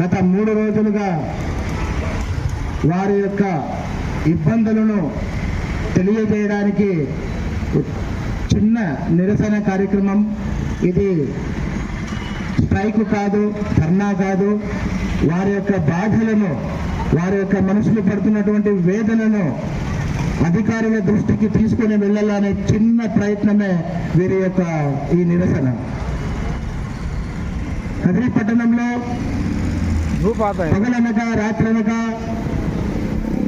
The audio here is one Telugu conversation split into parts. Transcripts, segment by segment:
గత మూడు రోజులుగా వారి యొక్క ఇబ్బందులను తెలియజేయడానికి చిన్న నిరసన కార్యక్రమం. ఇది స్ట్రైక్ కాదు ధర్నా కాదు. వారి యొక్క బాధలను వారి యొక్క మనసులు పడుతున్నటువంటి వేదనను అధికారుల దృష్టికి తీసుకుని వెళ్ళాలనే చిన్న ప్రయత్నమే వీరి యొక్క ఈ నిరసన. కదిరి పట్టణంలో పగలనక రాత్రనక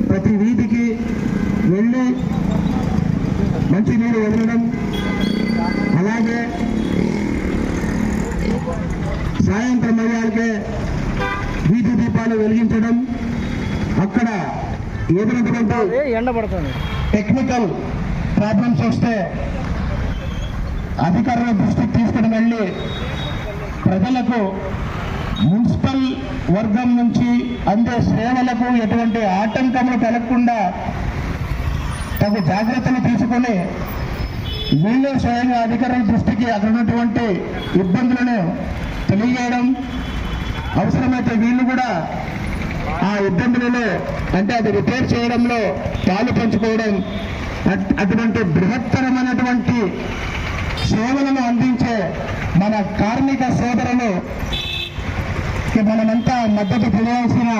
ప్రతి వీధికి వెళ్ళి మంచినీరు వదలడం అలాగే సాయంత్రం అయ్యాకే వీధి దీపాలు వెలిగించడం అక్కడ ఎదురైనటువంటి ఎండ పడుతుంది. టెక్నికల్ ప్రాబ్లమ్స్ వస్తే అధికారుల దృష్టికి తీసుకుని వెళ్ళి ప్రజలకు మున్సిపల్ వర్గం నుంచి అందే సేవలకు ఎటువంటి ఆటంకములు కలగకుండా తగు జాగ్రత్తలు తీసుకొని వీళ్ళే స్వయంగా అధికారుల దృష్టికి అక్కడ ఉన్నటువంటి ఇబ్బందులను తెలియజేయడం అవసరమైతే వీళ్ళు కూడా ఆ ఇబ్బందులలో అంటే అది రిపేర్ చేయడంలో పాలు పంచుకోవడం అటువంటి బృహత్తరమైనటువంటి సేవలను అందించే మన కార్మిక సోదరులు మనమంతా మద్దతు తెలియాల్సిన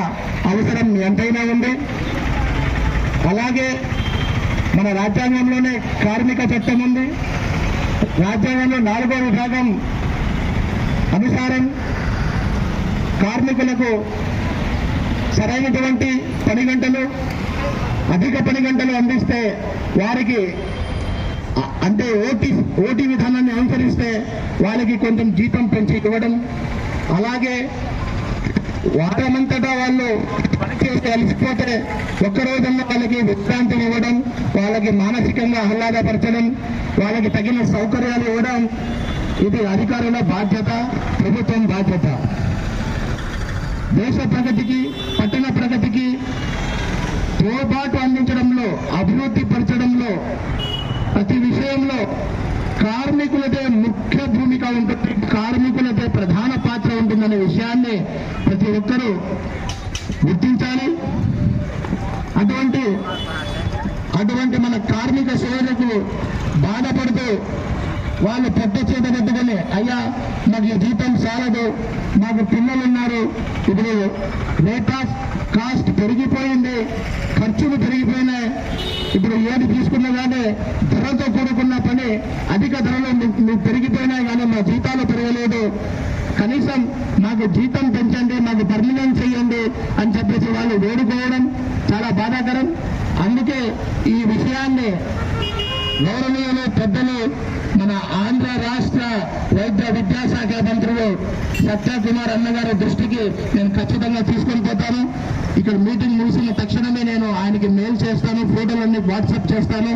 అవసరం ఎంతైనా ఉంది. అలాగే మన రాజ్యాంగంలోనే కార్మిక చట్టం ఉంది. రాజ్యాంగంలో నాలుగో విభాగం అనుసారం కార్మికులకు సరైనటువంటి పని గంటలు అధిక పని గంటలు అందిస్తే వారికి అంటే ఓటీ ఓటీ విధానాన్ని అనుసరిస్తే వాళ్ళకి కొంచెం జీతం పెంచి ఇవ్వడం. అలాగే వారమంతటా వాళ్ళు కలిసిపోతే అలసిపోతే ఒక్క రోజుల్లో వాళ్ళకి విశ్రాంతిని ఇవ్వడం వాళ్ళకి మానసికంగా ఆహ్లాదపరచడం వాళ్ళకి తగిన సౌకర్యాలు ఇవ్వడం ఇది అధికారుల బాధ్యత ప్రభుత్వం బాధ్యత. దేశ ప్రగతికి పట్టణ ప్రగతికి తోబాటు అందించడంలో అభివృద్ధి పరచడంలో ప్రతి విషయంలో కార్మికులదే ముఖ్య భూమిక ఉంటుంది. పాత్ర విషయాన్ని ప్రతి ఒక్కరూ గుర్తించాలి. అటువంటి అటువంటి మన కార్మిక సోదరులకు బాధపడుతూ వాళ్ళు పెద్ద చేత పెట్టుకొని అయ్యా మాకు జీతం చాలదు మాకు పిల్లలు ఉన్నారు ఇప్పుడు రేట్ ఆఫ్ కాస్ట్ పెరిగిపోయింది ఖర్చులు పెరిగిపోయినాయి ఇప్పుడు ఏది తీసుకున్నా కానీ ధరతో కూడుకున్న పని అధిక ధరలు పెరిగిపోయినాయి కానీ మా జీతాలు పెరగలేదు కనీసం మాకు జీతం పెంచండి మాకు పర్మనెంట్ చేయండి అని చెప్పేసి వాళ్ళు వేడుకోవడం చాలా బాధాకరం. అందుకే ఈ విషయాన్ని గౌరవనీయులు పెద్దలు మన ఆంధ్ర రాష్ట్ర వైద్య విద్యాశాఖ మంత్రులు సత్యకుమార్ అన్నగారి దృష్టికి నేను ఖచ్చితంగా తీసుకొని పోతాను. ఇక్కడ మీటింగ్ ముగిసిన తక్షణమే నేను ఆయనకి మెయిల్ చేస్తాను ఫోటోలన్నీ వాట్సాప్ చేస్తాను.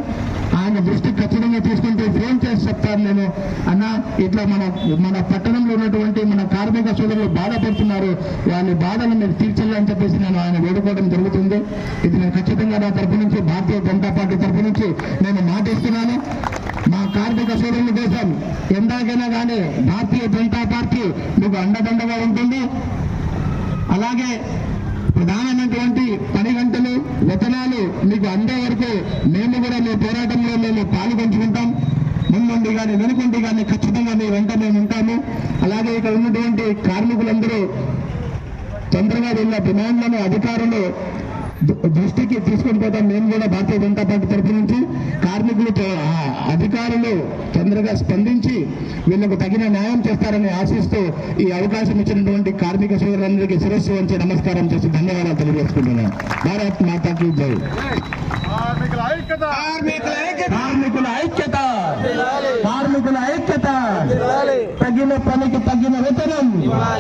ఆయన దృష్టికి ఖచ్చితంగా తీసుకుంటే ఫోన్ చేసి చెప్తాను నేను? అన్న ఇట్లా మన మన పట్టణంలో ఉన్నటువంటి మన కార్మిక సోదరులు బాధపడుతున్నారు. వాళ్ళ బాధలు మీరు తీర్చాలని చెప్పేసి నేను ఆయన వేడుకోవడం జరుగుతుంది. ఇది నేను ఖచ్చితంగా నా తరపు నుంచి భారతీయ జనతా పార్టీ తరపు నుంచి నేను మాటిస్తున్నాను. మా కార్మిక సోదరుల కోసం ఎందాకైనా కానీ భారతీయ జనతా పార్టీ మీకు అండదండగా ఉంటుంది. అలాగే ప్రధానమైనటువంటి వతనాలు మీకు అందే వరకు మేము కూడా మీ పోరాటంలో మేము పాల్గొంచుకుంటాం ముందుండి కానీ వెనుకుండి కానీ ఖచ్చితంగా మీ వెంట మేము ఉంటాము. అలాగే ఇక్కడ ఉన్నటువంటి కార్మికులందరూ తొందరగా వీళ్ళ డిమాండ్లను అధికారులు దృష్టికి తీసుకొని పోతాం మేము కూడా భారతీయ జనతా పార్టీ తరఫు నుంచి కార్మికులు అధికారులు తొందరగా స్పందించి వీళ్ళకు తగిన న్యాయం చేస్తారని ఆశిస్తూ ఈ అవకాశం ఇచ్చినటువంటి కార్మిక సోదరులందరికీ శిరస్సు వంచి నమస్కారం చేసి ధన్యవాదాలు తెలియజేసుకుంటున్నాను. భారత్ మాతాకి జై. కార్మికుల ఐక్యత. కార్మికుల ఐక్యత. కార్మికుల ఐక్యత. తగిన పనికి